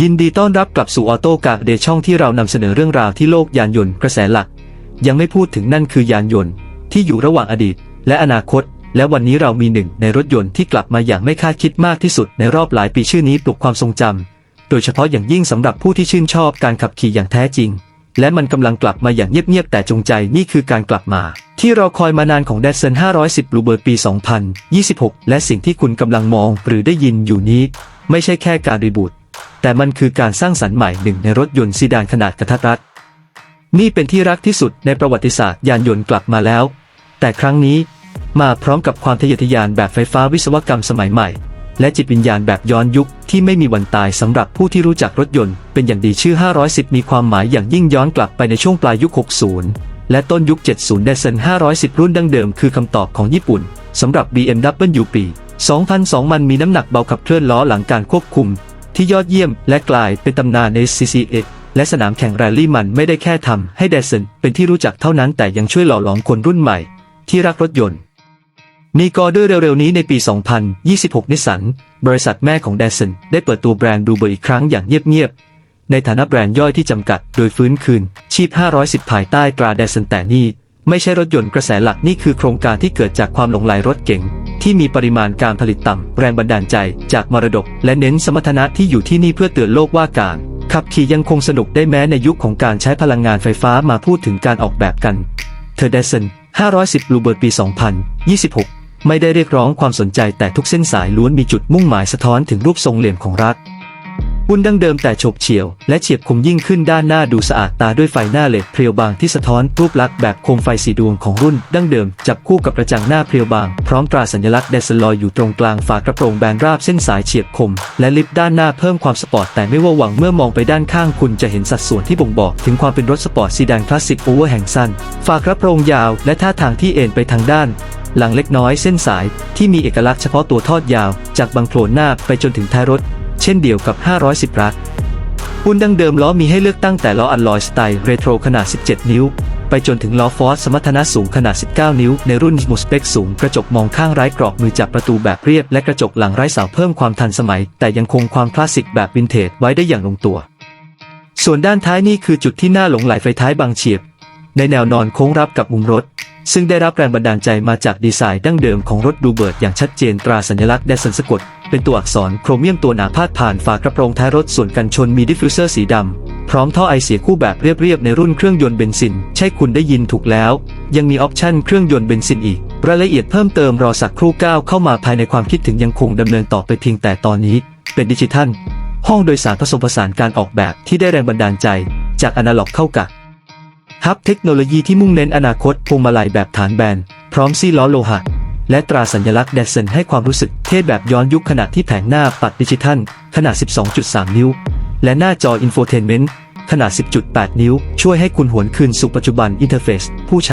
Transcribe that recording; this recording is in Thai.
ยินดีต้อนรับกลับสู่ออโต้กาเดช่องที่เรานำเสนอเรื่องราวที่โลกยานยนต์กระแสหลัก ยังไม่พูดถึงนั่นคือยานยนต์ ที่อยู่ระหว่างอดีต และอนาคต และวันนี้เรามีหนึ่งในรถยนต์ที่กลับมาอย่างไม่คาดคิดมากที่สุดในรอบหลายปีชื่อนี้ปลุกความทรงจำโดยเฉพาะอย่างยิ่งสำหรับผู้ที่ชื่นชอบการขับขี่อย่างแท้จริง และมันกำลังกลับมาอย่างเงียบๆแต่จงใจนี่คือการกลับมา ที่เราคอยมานานของ d ด s o n 510 Bluebird ปี 2026 และสิ่งที่คุณกำลังมอง หรือได้ยินอยู่นี้ ไม่ใช่แค่การรีบูต แต่มันคือการสร้างสรรค์ใหม่หนึ่งในรถยนต์ซีดานขนาดกระทัดรัด นี่เป็นที่รักที่สุดในประวัติศาสตร์ยานยนต์กลับมาแล้ว แต่ครั้งนี้มาพร้อมกับความทะเยอทะยานแบบไฟฟ้าวิศวกรรมสมัยใหม่ และจิตวิญญาณแบบย้อนยุคที่ไม่มีวันตายสำหรับผู้ที่รู้จักรถยนต์เป็นอย่างดีชื่อ 510 มีความหมายอย่างยิ่งย้อนกลับไปในช่วงปลายยุค 60 และต้นยุค 70 d e s e n 510 รุ่นดั้งเดิมคือคำตอบของญี่ปุ่นสำหรับ BMW ปี 2002 มันมีน้ำหนักเบาขับเคลื่อนล้อหลังการควบคุม ที่ยอดเยี่ยมและกลายเป็นตำนานใน CCA และสนามแข่งแรลลี่มันไม่ได้แค่ทำให้เดซ n เป็นที่รู้จักเท่านั้นแต่ยังช่วยหล่อหลอมคนรุ่นใหม่ ที่รักรถยนต์มีก็ด้วยเร็วๆนี้ในปี 2026 นิสสัน บริษัทแม่ของเดซ n ได้เปิดตัวแบรนด์ดูเบอร์อีกครั้งอย่างเงียบๆ ในฐานะแบรนด์ย่อยที่จำกัดโดยฟื้นคืน ชีพ 510 ภายใต้ตราเดซ n แต่นี่ ไม่ใช่รถยนต์กระแสหลักนี่คือโครงการที่เกิดจากความหลงใหลรถเก๋ง ที่มีปริมาณการผลิตต่ำ แรงบันดาลใจจากมรดก และเน้นสมรรถนะที่อยู่ที่นี่เพื่อเตือนโลกว่าการขับขี่ยังคงสนุกได้แม้ในยุคของการใช้พลังงานไฟฟ้ามาพูดถึงการออกแบบกันเทอร์เดซน510ลูเบิร์ตปี 2026 ไม่ได้เรียกร้องความสนใจแต่ทุกเส้นสายล้วนมีจุดมุ่งหมายสะท้อนถึงรูปทรงเหลี่ยมของรัฐ บุญดั้งเดิมแต่ฉบเฉียว และเฉียบคมยิ่งขึ้นด้านหน้าดูสะอาดตาด้วยไฟหน้าเหลดเพรียวบางที่สะท้อนรูปลักษณ์แบบโคมไฟสีดวงของรุ่นดั้งเดิมจับคู่กับกระจังหน้าเพรียวบาง พร้อมตราสัญลักษณ์เดซลอยอยู่ตรงกลางฝากระโปรงแบนราบเส้นสายเฉียบคม และลิฟต์ด้านหน้าเพิ่มความสปอร์ตแต่ไม่ว่าหวังเมื่อมองไปด้านข้างคุณจะเห็นสัดส่วนที่บ่งบอกถึงความเป็นรถสปอร์ตซีดานคลาสสิกโอเวอร์แห่งสั้นฝากระโปรงยาว และท่าทางที่เอ็นไปทางด้านหลังเล็กน้อยเส้นสายที่มีเอกลักษณ์เฉพาะตัวทอดยาว จากบังโคลนหน้าไปจนถึงท้ายรถ เช่นเดียวกับ 510 รักปุ่นดังเดิมล้อมีให้เลือกตั้งแต่ล้ออัลลอยสไตล์เรโทรขนาด 17 นิ้ว ไปจนถึงล้อฟอร์สสมรรถนะสูงขนาด 19 นิ้ว ในรุ่นมูสเปคสูงกระจกมองข้างไร้กรอบมือจับประตูแบบเรียบ และกระจกหลังไร้เสาเพิ่มความทันสมัย แต่ยังคงความคลาสสิกแบบวินเทจไว้ได้อย่างลงตัว ส่วนด้านท้ายนี่คือจุดที่น่าหลงไหลไฟท้ายบางเฉียบ ในแนวนอนโค้งรับกับมุมรถ ซึ่งได้รับแรงบันดาลใจมาจากดีไซน์ดั้งเดิมของรถดูเบิร์ดอย่างชัดเจนตราสัญลักษณ์แดสันสกดเป็นตัวอักษรโครเมียมตัวหนาพาดผ่านฝากระโปรงท้ายรถส่วนกันชนมีดิฟฟิวเซอร์สีดำ พร้อมท่อไอเสียคู่แบบเรียบๆในรุ่นเครื่องยนต์เบนซิน ใช่คุณได้ยินถูกแล้ว ยังมีออปชั่นเครื่องยนต์เบนซินอีก รายละเอียดเพิ่มเติมรอสักครู่ก้าวเข้ามาภายในความคิดถึงยังคงดำเนินต่อไปเพียงแต่ตอนนี้ เป็นดิจิทัล ห้องโดยสารผสมผสานการออกแบบที่ได้แรงบันดาลใจ จากอนาล็อกเข้ากับ ฮับเทคโนโลยีที่มุ่งเน้นอนาคตพวงมาลัยแบบฐานแบน พร้อมซี่ล้อโลหะ และตราสัญลักษณ์เดเซนให้ความรู้สึกเท่แบบย้อนยุคขณะที่แผงหน้าปัดดิจิทัล ขนาด 12.3 นิ้ว และหน้าจออินโฟเทนเมนต์ขนาด 10.8 นิ้ว ช่วยให้คุณหวนคืนสู่ปัจจุบันอินเทอร์เฟซผู้ใช้